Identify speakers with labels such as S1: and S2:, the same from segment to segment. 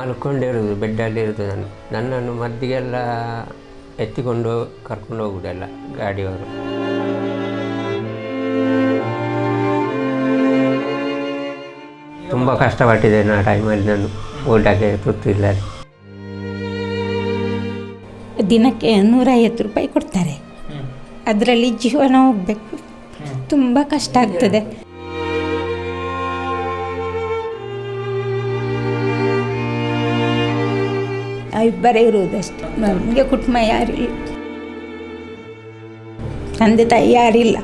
S1: ಮಲ್ಕೊಂಡಿರೋದು ಬೆಡ್ಡಲ್ಲಿ ಇರೋದು ನಾನು. ನನ್ನನ್ನು ಮದ್ದಿಗೆಲ್ಲ ಎತ್ತಿಕೊಂಡು ಕರ್ಕೊಂಡು ಹೋಗುವುದೆಲ್ಲ ಗಾಡಿಯವರು. ತುಂಬ ಕಷ್ಟಪಟ್ಟಿದ್ದೇನೆ ಆ ಟೈಮಲ್ಲಿ ನಾನು ಊಟಕ್ಕೆ ತುತ್ತು ಇಲ್ಲ
S2: ದಿನಕ್ಕೆ ನೂರೈವತ್ತು ರೂಪಾಯಿ ಕೊಡ್ತಾರೆ. ಅದರಲ್ಲಿ ಜೀವನ ಹೋಗಬೇಕು. ತುಂಬ ಕಷ್ಟ ಆಗ್ತದೆ. ಇಬ್ಬರೇ ಇರುವುದಷ್ಟೇ. ನಮಗೆ ಕುಟುಂಬ ಯಾರಿಲ್ಲ ತಂದೆ ತಾಯಿ ಯಾರಿಲ್ಲ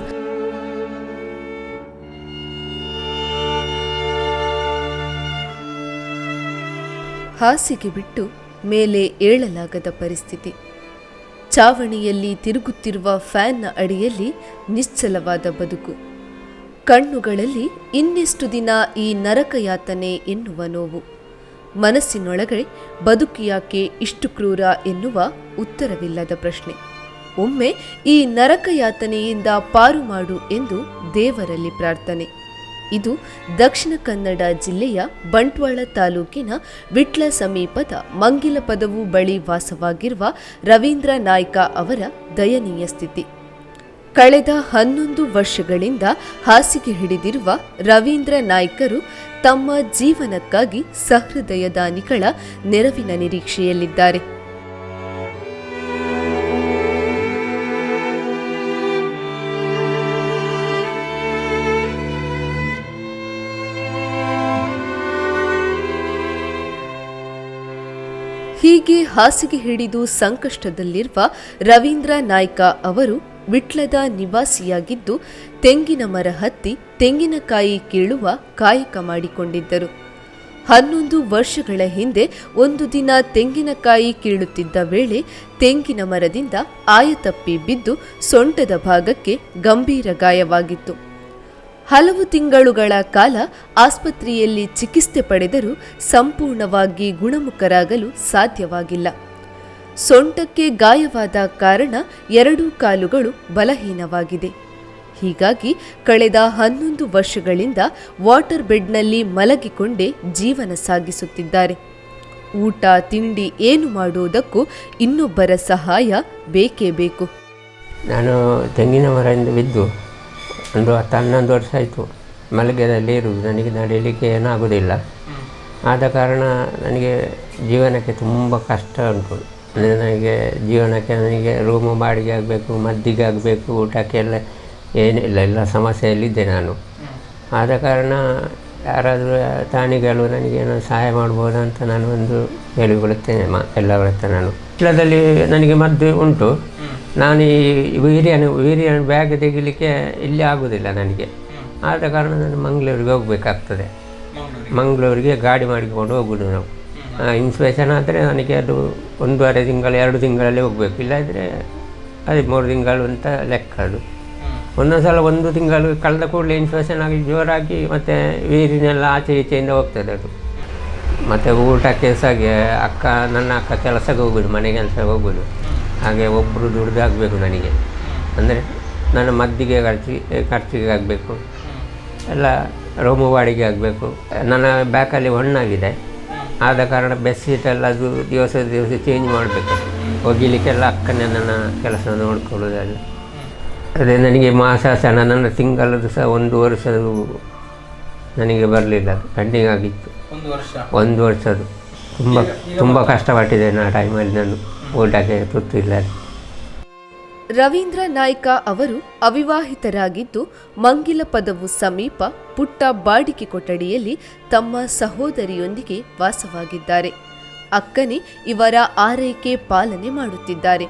S3: ಹಾಸಿಗೆ ಬಿಟ್ಟು ಮೇಲೆ ಏಳಲಾಗದ ಪರಿಸ್ಥಿತಿ. ಚಾವಣಿಯಲ್ಲಿ ತಿರುಗುತ್ತಿರುವ ಫ್ಯಾನ್ನ ಅಡಿಯಲ್ಲಿ ನಿಶ್ಚಲವಾದ ಬದುಕು. ಕಣ್ಣುಗಳಲ್ಲಿ ಇನ್ನಿಷ್ಟು ದಿನ ಈ ನರಕಯಾತನೆ ಎನ್ನುವ ನೋವು. ಮನಸ್ಸಿನೊಳಗೆ ಬದುಕಿಯಾಕೆ ಇಷ್ಟು ಕ್ರೂರ ಎನ್ನುವ ಉತ್ತರವಿಲ್ಲದ ಪ್ರಶ್ನೆ. ಒಮ್ಮೆ ಈ ನರಕಯಾತನೆಯಿಂದ ಪಾರು ಮಾಡು ಎಂದು ದೇವರಲ್ಲಿ ಪ್ರಾರ್ಥನೆ. ಇದು ದಕ್ಷಿಣ ಕನ್ನಡ ಜಿಲ್ಲೆಯ ಬಂಟ್ವಾಳ ತಾಲೂಕಿನ ವಿಟ್ಲ ಸಮೀಪದ ಮಂಗಿಲ ಪದವು ಬಳಿ ವಾಸವಾಗಿರುವ ರವೀಂದ್ರ ನಾಯ್ಕ ಅವರ ದಯನೀಯ ಸ್ಥಿತಿ. ಕಳೆದ ಹನ್ನೊಂದು ವರ್ಷಗಳಿಂದ ಹಾಸಿಗೆ ಹಿಡಿದಿರುವ ರವೀಂದ್ರ ನಾಯ್ಕರು ತಮ್ಮ ಜೀವನಕ್ಕಾಗಿ ಸಹೃದಯ ದಾನಿಗಳ ನೆರವಿನ ನಿರೀಕ್ಷೆಯಲ್ಲಿದ್ದಾರೆ. ಹೀಗೆ ಹಾಸಿಗೆ ಹಿಡಿದು ಸಂಕಷ್ಟದಲ್ಲಿರುವ ರವೀಂದ್ರ ನಾಯ್ಕ ಅವರು ವಿಟ್ಲದ ನಿವಾಸಿಯಾಗಿದ್ದು, ತೆಂಗಿನ ಮರ ಹತ್ತಿ ತೆಂಗಿನಕಾಯಿ ಕೀಳುವ ಕಾಯಕ ಮಾಡಿಕೊಂಡಿದ್ದರು. ಹನ್ನೊಂದು ವರ್ಷಗಳ ಹಿಂದೆ ಒಂದು ದಿನ ತೆಂಗಿನಕಾಯಿ ಕೀಳುತ್ತಿದ್ದ ವೇಳೆ ತೆಂಗಿನ ಮರದಿಂದ ಆಯತಪ್ಪಿ ಬಿದ್ದು ಸೊಂಟದ ಭಾಗಕ್ಕೆ ಗಂಭೀರ ಗಾಯವಾಗಿತ್ತು. ಹಲವು ತಿಂಗಳುಗಳ ಕಾಲ ಆಸ್ಪತ್ರೆಯಲ್ಲಿ ಚಿಕಿತ್ಸೆ ಪಡೆದರೂ ಸಂಪೂರ್ಣವಾಗಿ ಗುಣಮುಖರಾಗಲು ಸಾಧ್ಯವಾಗಿಲ್ಲ. ಸೊಂಟಕ್ಕೆ ಗಾಯವಾದ ಕಾರಣ ಎರಡೂ ಕಾಲುಗಳು ಬಲಹೀನವಾಗಿದೆ. ಹೀಗಾಗಿ ಕಳೆದ ಹನ್ನೊಂದು ವರ್ಷಗಳಿಂದ ವಾಟರ್ ಬೆಡ್ನಲ್ಲಿ ಮಲಗಿಕೊಂಡೇ ಜೀವನ ಸಾಗಿಸುತ್ತಿದ್ದಾರೆ. ಊಟ, ತಿಂಡಿ ಏನು ಮಾಡುವುದಕ್ಕೂ ಇನ್ನೊಬ್ಬರ ಸಹಾಯ ಬೇಕೇ ಬೇಕು.
S1: ನಾನು ತೆಂಗಿನ ಮರದಿಂದ ಬಿದ್ದು ಒಂದು ಹತ್ತು ಹನ್ನೊಂದು ವರ್ಷ ಆಯಿತು ಮಲಗದಲ್ಲಿ ಇರುವುದು. ನನಗೆ ನಡೀಲಿಕ್ಕೆ ಏನಾಗೋದಿಲ್ಲ ಆದ ಕಾರಣ ನನಗೆ ಜೀವನಕ್ಕೆ ತುಂಬ ಕಷ್ಟ ಉಂಟು. ನನಗೆ ಜೀವನಕ್ಕೆ ನನಗೆ ರೂಮು ಬಾಡಿಗೆ ಆಗಬೇಕು ಮದ್ದಿಗೆ ಆಗಬೇಕು ಊಟಕ್ಕೆಲ್ಲ ಏನಿಲ್ಲ ಎಲ್ಲ ಸಮಸ್ಯೆಯಲ್ಲಿದ್ದೆ ನಾನು. ಆದ ಕಾರಣ ಯಾರಾದರೂ ತಾಣಿಗಳು ನನಗೇನೋ ಸಹಾಯ ಮಾಡ್ಬೋದಾ ಅಂತ ನಾನು ಒಂದು ಹೇಳಿಕೊಳ್ಳುತ್ತೇನೆ ಮ ಎಲ್ಲರ ಹತ್ರ ನಾನು. ಇಲ್ಲದಲ್ಲಿ ನನಗೆ ಮದ್ದು ಉಂಟು. ನಾನು ಈ ವೀರ್ಯನ ವೀರ್ಯನ ಬ್ಯಾಗ್ ತೆಗಿಲಿಕ್ಕೆ ಇಲ್ಲಿ ಆಗೋದಿಲ್ಲ ನನಗೆ. ಆದ ಕಾರಣ ನಾನು ಮಂಗಳೂರಿಗೆ ಹೋಗಬೇಕಾಗ್ತದೆ. ಮಂಗಳೂರಿಗೆ ಗಾಡಿ ಮಾಡಿಕೊಂಡು ಹೋಗೋದು ನಾವು. ಇನ್ಸ್ಪೆಕ್ಷನ್ ಆದರೆ ನನಗೆ ಅದು ಒಂದೂವರೆ ತಿಂಗಳು ಎರಡು ತಿಂಗಳಲ್ಲಿ ಹೋಗಬೇಕು. ಇಲ್ಲಾದರೆ ಅದೇ ಮೂರು ತಿಂಗಳು ಅಂತ ಲೆಕ್ಕ ಅದು. ಒಂದೊಂದು ಸಲ ಒಂದು ತಿಂಗಳು ಕಳೆದ ಕೂಡಲೇ ಇನ್ಫೆಕ್ಷನ್ ಆಗಿ ಜೋರಾಗಿ ಮತ್ತು ವೀರಿನೆಲ್ಲ ಆಚೆ ಈಚೆಯಿಂದ ಹೋಗ್ತದೆ ಅದು. ಮತ್ತು ಊಟಕ್ಕೆ ಸಹ ಹಾಗೆ ಅಕ್ಕ ನನ್ನ ಅಕ್ಕ ಕೆಲಸಕ್ಕೆ ಹೋಗೋದು ಮನೆ ಕೆಲಸಕ್ಕೆ ಹೋಗೋದು. ಹಾಗೆ ಒಬ್ಬರು ದುಡ್ದಾಗಬೇಕು ನನಗೆ. ಅಂದರೆ ನನ್ನ ಮದ್ದಿಗೆ ಖರ್ಚಿ ಖರ್ಚಿಗೆ ಆಗಬೇಕು. ಎಲ್ಲ ರೂಮು ಬಾಡಿಗೆ ಆಗಬೇಕು. ನನ್ನ ಬ್ಯಾಕಲ್ಲಿ ಹೊಣ್ಣಾಗಿದೆ. ಆದ ಕಾರಣ ಬೆಸ್ಸೀಟೆಲ್ಲ ಅದು ದಿವಸ ದಿವಸ ಚೇಂಜ್ ಮಾಡಬೇಕು. ಒಗಿಲಿಕ್ಕೆಲ್ಲ ಅಕ್ಕನೇ ನನ್ನ ಕೆಲಸ ನೋಡ್ಕೊಳ್ಳೋದೆಲ್ಲ ಅದೇ ನನಗೆ ಮಾಸಾಸನ ನನ್ನ ತಿಂಗಳದ್ದು ಸಹ ಒಂದು ವರ್ಷದ್ದು ನನಗೆ ಬರಲಿಲ್ಲ. ಪೆಂಡಿಂಗ್ ಆಗಿತ್ತು.
S4: ಒಂದು ವರ್ಷ.
S1: ಒಂದು ವರ್ಷದ್ದು. ತುಂಬ ತುಂಬ ಕಷ್ಟಪಟ್ಟಿದ್ದೇನೆ ಆ ಟೈಮಲ್ಲಿ ನಾನು. ಊಟಕ್ಕೆ ತುತ್ತು ಇಲ್ಲದೆ
S3: ರವೀಂದ್ರ ನಾಯ್ಕ ಅವರು ಅವಿವಾಹಿತರಾಗಿದ್ದು ಮಂಗಿಲ ಪದವು ಸಮೀಪ ಪುಟ್ಟ ಬಾಡಿಕೆ ಕೊಠಡಿಯಲ್ಲಿ ತಮ್ಮ ಸಹೋದರಿಯೊಂದಿಗೆ ವಾಸವಾಗಿದ್ದಾರೆ. ಅಕ್ಕನೇ ಇವರ ಆರೈಕೆ ಪಾಲನೆ ಮಾಡುತ್ತಿದ್ದಾರೆ.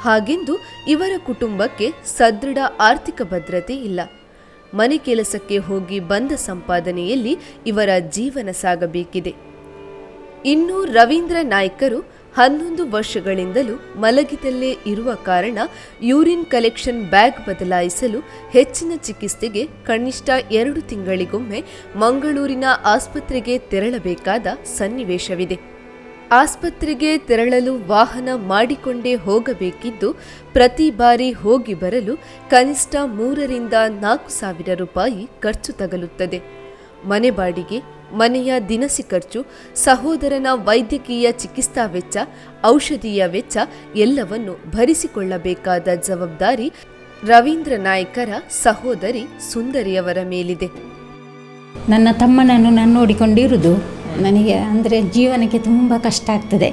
S3: ಹಾಗೆಂದು ಇವರ ಕುಟುಂಬಕ್ಕೆ ಸದೃಢ ಆರ್ಥಿಕ ಭದ್ರತೆ ಇಲ್ಲ. ಮನೆ ಕೆಲಸಕ್ಕೆ ಹೋಗಿ ಬಂದ ಸಂಪಾದನೆಯಲ್ಲಿ ಇವರ ಜೀವನ ಸಾಗಬೇಕಿದೆ. ಇನ್ನು ರವೀಂದ್ರ ನಾಯ್ಕರು ಹನ್ನೊಂದು ವರ್ಷಗಳಿಂದಲೂ ಮಲಗಿದಲ್ಲೇ ಇರುವ ಕಾರಣ ಯೂರಿನ್ ಕಲೆಕ್ಷನ್ ಬ್ಯಾಗ್ ಬದಲಾಯಿಸಲು ಹೆಚ್ಚಿನ ಚಿಕಿತ್ಸೆಗೆ ಕನಿಷ್ಠ ಎರಡು ತಿಂಗಳಿಗೊಮ್ಮೆ ಮಂಗಳೂರಿನ ಆಸ್ಪತ್ರೆಗೆ ತೆರಳಬೇಕಾದ ಸನ್ನಿವೇಶವಿದೆ. ಆಸ್ಪತ್ರೆಗೆ ತೆರಳಲು ವಾಹನ ಮಾಡಿಕೊಂಡೇ ಹೋಗಬೇಕಿದ್ದು, ಪ್ರತಿ ಬಾರಿ ಹೋಗಿ ಬರಲು ಕನಿಷ್ಠ ಮೂರರಿಂದ ನಾಲ್ಕು ಸಾವಿರ ರೂಪಾಯಿ ಖರ್ಚು ತಗಲುತ್ತದೆ. ಮನೆ ಬಾಡಿಗೆ ಮನೆಯ ದಿನಸಿ ಖರ್ಚು ಸಹೋದರನ ವೈದ್ಯಕೀಯ ಚಿಕಿತ್ಸಾ ವೆಚ್ಚ ಔಷಧೀಯ ವೆಚ್ಚ ಎಲ್ಲವನ್ನು ಭರಿಸಿಕೊಳ್ಳಬೇಕಾದ ಜವಾಬ್ದಾರಿ ರವೀಂದ್ರ ನಾಯ್ಕರ ಸಹೋದರಿ ಸುಂದರಿಯವರ ಮೇಲಿದೆ.
S2: ನನ್ನ ತಮ್ಮನನ್ನು ನಾನು ನೋಡಿಕೊಂಡಿರುವುದು ನನಗೆ ಅಂದರೆ ಜೀವನಕ್ಕೆ ತುಂಬ ಕಷ್ಟ ಆಗ್ತದೆ.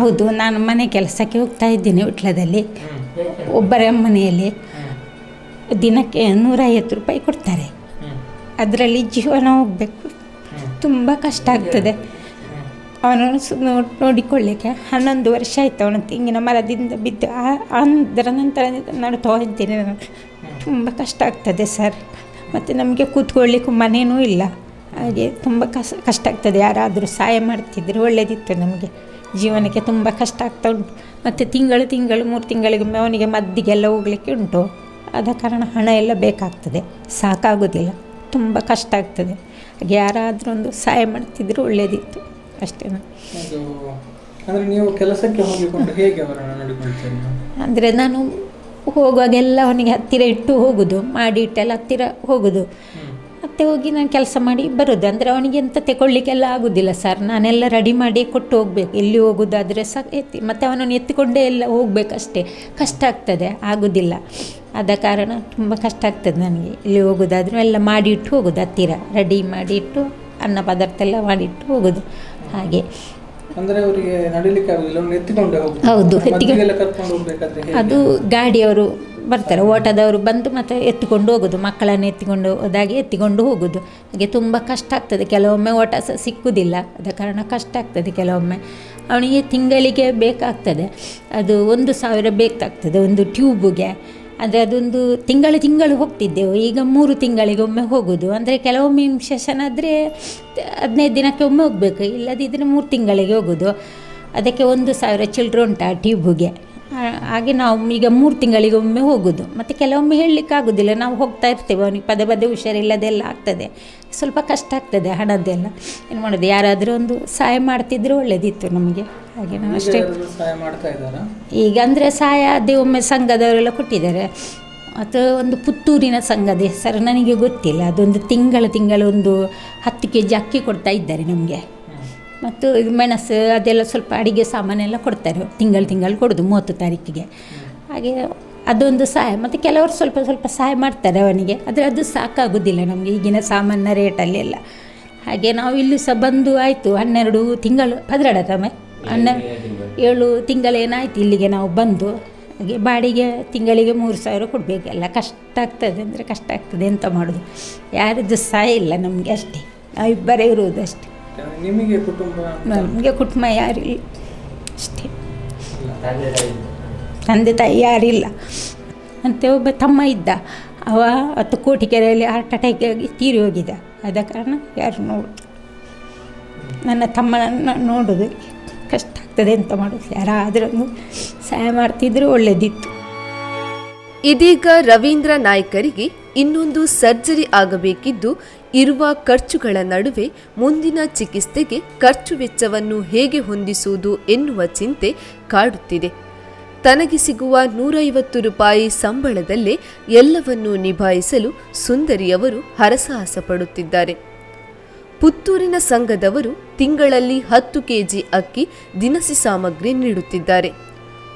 S2: ಹೌದು ನಾನು ಮನೆ ಕೆಲಸಕ್ಕೆ ಹೋಗ್ತಾ ಇದ್ದೀನಿ ವಿಟ್ಲದಲ್ಲಿ ಒಬ್ಬರ ಮನೆಯಲ್ಲಿ ದಿನಕ್ಕೆ ನೂರೈವತ್ತು ರೂಪಾಯಿ ಕೊಡ್ತಾರೆ. ಅದರಲ್ಲಿ ಜೀವನ ಹೋಗ್ಬೇಕು. ತುಂಬ ಕಷ್ಟ ಆಗ್ತದೆ. ಅವನನ್ನು ಸು ನೋಡಿಕೊಳ್ಳಿಕ್ಕೆ ಹನ್ನೊಂದು ವರ್ಷ ಆಯಿತು ಅವನು ತೆಂಗಿನ ಮರದಿಂದ ಬಿದ್ದು ಅದರ ನಂತರ ನಾನು ತೋರಿದ್ದೇನೆ ನಾನು. ತುಂಬ ಕಷ್ಟ ಆಗ್ತದೆ ಸರ್. ಮತ್ತು ನಮಗೆ ಕೂತ್ಕೊಳ್ಳಿಕ್ಕೂ ಮನೇನೂ ಇಲ್ಲ. ಹಾಗೆ ತುಂಬ ಕಸ ಕಷ್ಟ ಆಗ್ತದೆ. ಯಾರಾದರೂ ಸಹಾಯ ಮಾಡ್ತಿದ್ರು ಒಳ್ಳೆಯದಿತ್ತು ನಮಗೆ. ಜೀವನಕ್ಕೆ ತುಂಬ ಕಷ್ಟ ಆಗ್ತಾ ಉಂಟು. ಮತ್ತು ತಿಂಗಳು ತಿಂಗಳು, ಮೂರು ತಿಂಗಳಿಗೊಮ್ಮೆ ಅವನಿಗೆ ಮದ್ದಿಗೆಲ್ಲ ಹೋಗ್ಲಿಕ್ಕೆ ಉಂಟು. ಆದ ಕಾರಣ ಹಣ ಎಲ್ಲ ಬೇಕಾಗ್ತದೆ. ಸಾಕಾಗೋದಿಲ್ಲ. ತುಂಬ ಕಷ್ಟ ಆಗ್ತದೆ. ಹಾಗೆ ಯಾರಾದರೂ ಒಂದು ಸಹಾಯ ಮಾಡ್ತಿದ್ರೆ ಒಳ್ಳೆಯದಿತ್ತು ಅಷ್ಟೇ
S4: ಅದು ಅಂದ್ರೆ ನೀವು ಕೆಲಸಕ್ಕೆ ಹೋಗಿಕೊಂಡು ಹೇಗೆ
S2: ಅಂದರೆ ನಾನು ಹೋಗುವಾಗೆಲ್ಲ ಅವನಿಗೆ ಹತ್ತಿರ ಇಟ್ಟು ಹೋಗೋದು ಮಾಡಿ ಇಟ್ಟೆಲ್ಲ ಹತ್ತಿರ ಹೋಗೋದು. ಮತ್ತೆ ಹೋಗಿ ನಾನು ಕೆಲಸ ಮಾಡಿ ಬರೋದು. ಅಂದರೆ ಅವನಿಗೆ ಎಂತ ತಗೊಳ್ಳಿಕ್ಕೆಲ್ಲ ಆಗೋದಿಲ್ಲ ಸರ್. ನಾನೆಲ್ಲ ರೆಡಿ ಮಾಡಿ ಕೊಟ್ಟು ಹೋಗ್ಬೇಕು. ಎಲ್ಲಿ ಹೋಗೋದಾದರೆ ಸಹ ಎತ್ತಿ, ಮತ್ತು ಅವನನ್ನು ಎತ್ತಿಕೊಂಡೇ ಎಲ್ಲ ಹೋಗ್ಬೇಕಷ್ಟೇ. ಕಷ್ಟ ಆಗ್ತದೆ. ಆಗೋದಿಲ್ಲ. ಆದ ಕಾರಣ ತುಂಬ ಕಷ್ಟ ಆಗ್ತದೆ ನನಗೆ. ಇಲ್ಲಿ ಹೋಗೋದಾದರೂ ಎಲ್ಲ ಮಾಡಿ ಇಟ್ಟು ಹೋಗೋದು. ಹತ್ತಿರ. ರೆಡಿ ಮಾಡಿ ಇಟ್ಟು ಅನ್ನ ಪದಾರ್ಥ ಎಲ್ಲ ಮಾಡಿಟ್ಟು ಹೋಗೋದು. ಹಾಗೆ.
S4: ಅಂದ್ರೆ ಅವರಿಗೆ ನಡಿಲಿಕ್ಕೆ ಆಗುದಿಲ್ಲ ಅವ್ರನ್ನ ಎತ್ತಿಕೊಂಡೇ ಹೋಗ್ತಾರೆ
S2: ಹೌದು, ಎತ್ತಿಗೆ-
S4: ಕರ್ಕೊಂಡು ಹೋಗ್ಬೇಕಾದ್ರೆ ಹೇಗೆ?
S2: ಅದು ಗಾಡಿಯವರು ಬರ್ತಾರೆ ಓಟದವರು ಬಂದು ಮತ್ತೆ ಎತ್ತಿಕೊಂಡು ಹೋಗೋದು ಮಕ್ಕಳನ್ನು ಎತ್ತಿಕೊಂಡು ಹೋದಾಗೆ ಎತ್ತಿಕೊಂಡು ಹೋಗುದು. ಹಾಗೆ ತುಂಬ ಕಷ್ಟ ಆಗ್ತದೆ ಕೆಲವೊಮ್ಮೆ ಓಟ ಸಹ ಸಿಕ್ಕುವುದಿಲ್ಲ ಆದ ಕಾರಣ ಕಷ್ಟ ಆಗ್ತದೆ ಕೆಲವೊಮ್ಮೆ. ಅವನಿಗೆ ತಿಂಗಳಿಗೆ ಬೇಕಾಗ್ತದೆ ಅದು ಒಂದು ಸಾವಿರ ಬೇಕಾಗ್ತದೆ ಒಂದು ಟ್ಯೂಬ್ಗೆ ಅಂದರೆ ಅದೊಂದು ತಿಂಗಳು ತಿಂಗಳು ಹೋಗ್ತಿದ್ದೆವು. ಈಗ ಮೂರು ತಿಂಗಳಿಗೊಮ್ಮೆ ಹೋಗೋದು. ಅಂದರೆ ಕೆಲವೊಮ್ಮೆ ಸೆಷನ್ ಆದರೆ ಹದಿನೈದು ದಿನಕ್ಕೆ ಒಮ್ಮೆ ಹೋಗಬೇಕು. ಇಲ್ಲದಿದ್ದರೆ ಮೂರು ತಿಂಗಳಿಗೆ ಹೋಗೋದು. ಅದಕ್ಕೆ ಒಂದು ಸಾವಿರ ಚಿಲ್ಡ್ರ ಉಂಟು ಆ ಟ್ಯೂಬ್ಗೆ ಹಾಗೆ ನಾವು ಈಗ ಮೂರು ತಿಂಗಳಿಗೊಮ್ಮೆ ಹೋಗೋದು. ಮತ್ತು ಕೆಲವೊಮ್ಮೆ ಹೇಳಲಿಕ್ಕೆ ಆಗೋದಿಲ್ಲ. ನಾವು ಹೋಗ್ತಾ ಇರ್ತೇವೆ. ಅವನಿಗೆ ಪದೇ ಪದೇ ಹುಷಾರಿಲ್ಲದೆಲ್ಲ ಆಗ್ತದೆ. ಸ್ವಲ್ಪ ಕಷ್ಟ ಆಗ್ತದೆ ಹಣದ್ದೆಲ್ಲ. ಏನು ಮಾಡೋದು? ಯಾರಾದರೂ ಒಂದು ಸಹಾಯ ಮಾಡ್ತಿದ್ರೆ ಒಳ್ಳೆಯದಿತ್ತು ನಮಗೆ. ಹಾಗೆ ನಾವು ಅಷ್ಟೇ ಈಗ ಅಂದರೆ ಸಹಾಯ ಅದೇ ಒಮ್ಮೆ ಸಂಘದವರೆಲ್ಲ ಕೊಟ್ಟಿದ್ದಾರೆ. ಅದು ಒಂದು ಪುತ್ತೂರಿನ ಸಂಘದ ಹೆಸರು ನನಗೆ ಗೊತ್ತಿಲ್ಲ. ಅದೊಂದು ತಿಂಗಳ ತಿಂಗಳ ಒಂದು ಹತ್ತು ಕೆ ಜಿ ಅಕ್ಕಿ ಕೊಡ್ತಾ ಇದ್ದಾರೆ ನಮಗೆ. ಮತ್ತು ಇದು ಮೆಣಸು ಅದೆಲ್ಲ ಸ್ವಲ್ಪ ಅಡಿಗೆ ಸಾಮಾನೆಲ್ಲ ಕೊಡ್ತಾರೆ. ತಿಂಗಳು ತಿಂಗಳು ಕೊಡೋದು ಮೂವತ್ತು ತಾರೀಕಿಗೆ. ಹಾಗೆ ಅದೊಂದು ಸಹಾಯ. ಮತ್ತು ಕೆಲವರು ಸ್ವಲ್ಪ ಸ್ವಲ್ಪ ಸಹಾಯ ಮಾಡ್ತಾರೆ ಅವನಿಗೆ. ಆದರೆ ಅದು ಸಾಕಾಗೋದಿಲ್ಲ ನಮಗೆ ಈಗಿನ ಸಾಮಾನ್ಯ ರೇಟಲ್ಲೆಲ್ಲ. ಹಾಗೆ ನಾವು ಇಲ್ಲಿ ಸಹ ಬಂದು ಆಯಿತು. ಹನ್ನೆರಡು ತಿಂಗಳು ಪದ್ರಡ ತಮ್ಮೆ ಹನ್ನೆರಡು ಏಳು ತಿಂಗಳೇನಾಯ್ತು ಇಲ್ಲಿಗೆ ನಾವು ಬಂದು. ಹಾಗೆ ಬಾಡಿಗೆ ತಿಂಗಳಿಗೆ ಮೂರು ಸಾವಿರ ಕೊಡಬೇಕಲ್ಲ ಕಷ್ಟ ಆಗ್ತದೆ ಅಂದರೆ ಕಷ್ಟ ಆಗ್ತದೆ ಎಂತ ಮಾಡೋದು. ಯಾರದ್ದು ಸಹಾಯ ಇಲ್ಲ ನಮಗೆ ಅಷ್ಟೇ. ನಾವಿಬ್ಬರೇ ಇರುವುದು ಅಷ್ಟೇ.
S4: ನಿಮಗೆ ಕುಟುಂಬ
S2: ನಮಗೆ ಕುಟುಂಬ ಯಾರಿಲ್ಲ. ಅಷ್ಟೇ.
S1: ತಂದೆ ತಾಯಿ
S2: ಯಾರಿಲ್ಲ. ಅಂತ ಒಬ್ಬ ತಮ್ಮ ಇದ್ದ. ಅವ ಹತ್ತು ಕೋಟಿ ಕೆರೆಯಲ್ಲಿ ಹಾರ್ಟ್ ಅಟ್ಯಾಕ್ ಆಗಿ ತೀರಿ ಹೋಗಿದ್ದ ಆದ ಕಾರಣ ಯಾರು ನೋಡು ನನ್ನ ತಮ್ಮನನ್ನು ನೋಡೋದು ಕಷ್ಟ ಆಗ್ತದೆ ಅಂತ ಮಾಡೋದು. ಯಾರಾದರೂ ಸಹಾಯ ಮಾಡ್ತಿದ್ರು ಒಳ್ಳೆಯದಿತ್ತು
S3: ಇದೀಗ ರವೀಂದ್ರ ನಾಯ್ಕರಿಗೆ ಇನ್ನೊಂದು ಸರ್ಜರಿ ಆಗಬೇಕಿದ್ದು ಇರುವ ಖರ್ಚುಗಳ ನಡುವೆ ಮುಂದಿನ ಚಿಕಿತ್ಸೆಗೆ ಖರ್ಚು ವೆಚ್ಚವನ್ನು ಹೇಗೆ ಹೊಂದಿಸುವುದು ಎನ್ನುವ ಚಿಂತೆ ಕಾಡುತ್ತಿದೆ. ತನಗೆ ಸಿಗುವ ನೂರೈವತ್ತು ರೂಪಾಯಿ ಸಂಬಳದಲ್ಲೇ ಎಲ್ಲವನ್ನೂ ನಿಭಾಯಿಸಲು ಸುಂದರಿಯವರು ಹರಸಾಹಸ ಪಡುತ್ತಿದ್ದಾರೆ ಪುತ್ತೂರಿನ ಸಂಘದವರು ತಿಂಗಳಲ್ಲಿ ಹತ್ತು ಕೆಜಿ ಅಕ್ಕಿ ದಿನಸಿ ಸಾಮಗ್ರಿ ನೀಡುತ್ತಿದ್ದಾರೆ.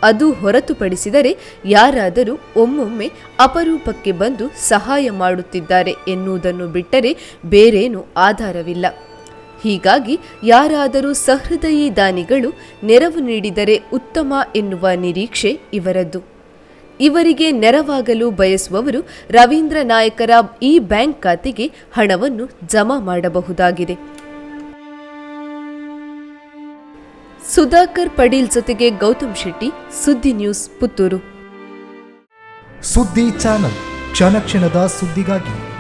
S3: ಅದು ಹೊರತುಪಡಿಸಿದರೆ ಯಾರಾದರೂ ಒಮ್ಮೊಮ್ಮೆ ಅಪರೂಪಕ್ಕೆ ಬಂದು ಸಹಾಯ ಮಾಡುತ್ತಿದ್ದಾರೆ ಎನ್ನುವುದನ್ನು ಬಿಟ್ಟರೆ ಬೇರೇನೂ ಆಧಾರವಿಲ್ಲ. ಹೀಗಾಗಿ ಯಾರಾದರೂ ಸಹೃದಯಿ ದಾನಿಗಳು ನೆರವು ನೀಡಿದರೆ ಉತ್ತಮ ಎನ್ನುವ ನಿರೀಕ್ಷೆ ಇವರದ್ದು. ಇವರಿಗೆ ನೆರವಾಗಲು ಬಯಸುವವರು ರವೀಂದ್ರ ನಾಯಕರ ಈ ಬ್ಯಾಂಕ್ ಖಾತೆಗೆ ಹಣವನ್ನು ಜಮಾ ಮಾಡಬಹುದಾಗಿದೆ. ಸುಧಾಕರ್ ಪಡೀಲ್ ಜೊತೆಗೆ ಗೌತಮ್ ಶೆಟ್ಟಿ ಸುದ್ದಿ ನ್ಯೂಸ್ ಪುತ್ತೂರು.
S5: ಸುದ್ದಿ ಚಾನಲ್ ಕ್ಷಣ ಕ್ಷಣದ ಸುದ್ದಿಗಾಗಿ.